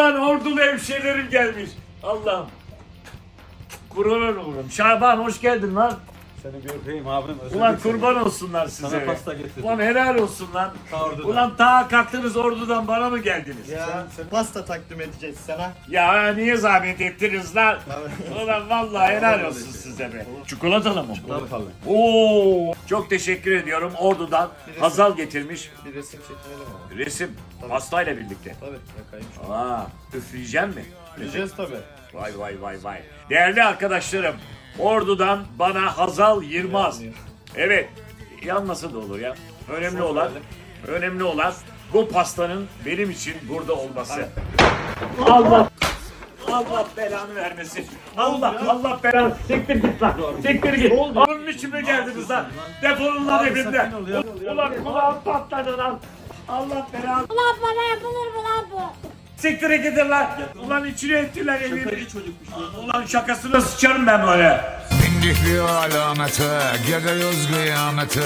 Ulan ordulu hemşehrilerim gelmiş. Allah'ım. Kurban olurum. Şaban hoş geldin lan. Seni bir öpeyim abim. Ulan kurban olsunlar size. Sana pasta getirdim. Ulan helal olsun lan. Ta ordudan. Ulan ta kalktınız ordudan bana mı geldiniz? Ya pasta takdim edeceğiz sana. Ya niye zahmet ettiniz lan? Ulan vallahi helal olsun size be. Çikolatalı mı? Tabii. Oo, çok teşekkür ediyorum. Ordu'dan Hazal getirmiş Bir resim çekinelim ama. resim pastayla birlikte. Tabii yakayım Aa, üfleyeceğim mi? Yiyeceğiz tabii. Vay vay vay vay. Değerli arkadaşlarım, Ordu'dan bana Hazal Yılmaz. Evet, yanması da olur ya. Önemli olan, önemli olan bu pastanın benim için burada olması. Allah Allah belanı vermesin. Allah Allah belanı. Siktir git lan. Siktir git. Onun için mi geldiniz lan? Defolun lan evimden. Ulan kulağım patladı lan. Allah belanı. Ulan bana yapılır mı lan bu? Siktir gidin lan. Ulan içine ettiler evimi. Şakacı çocukmuş. Ulan şakasına sıçarım ben böyle. Bindik bir alamete, geliyoruz kıyamete.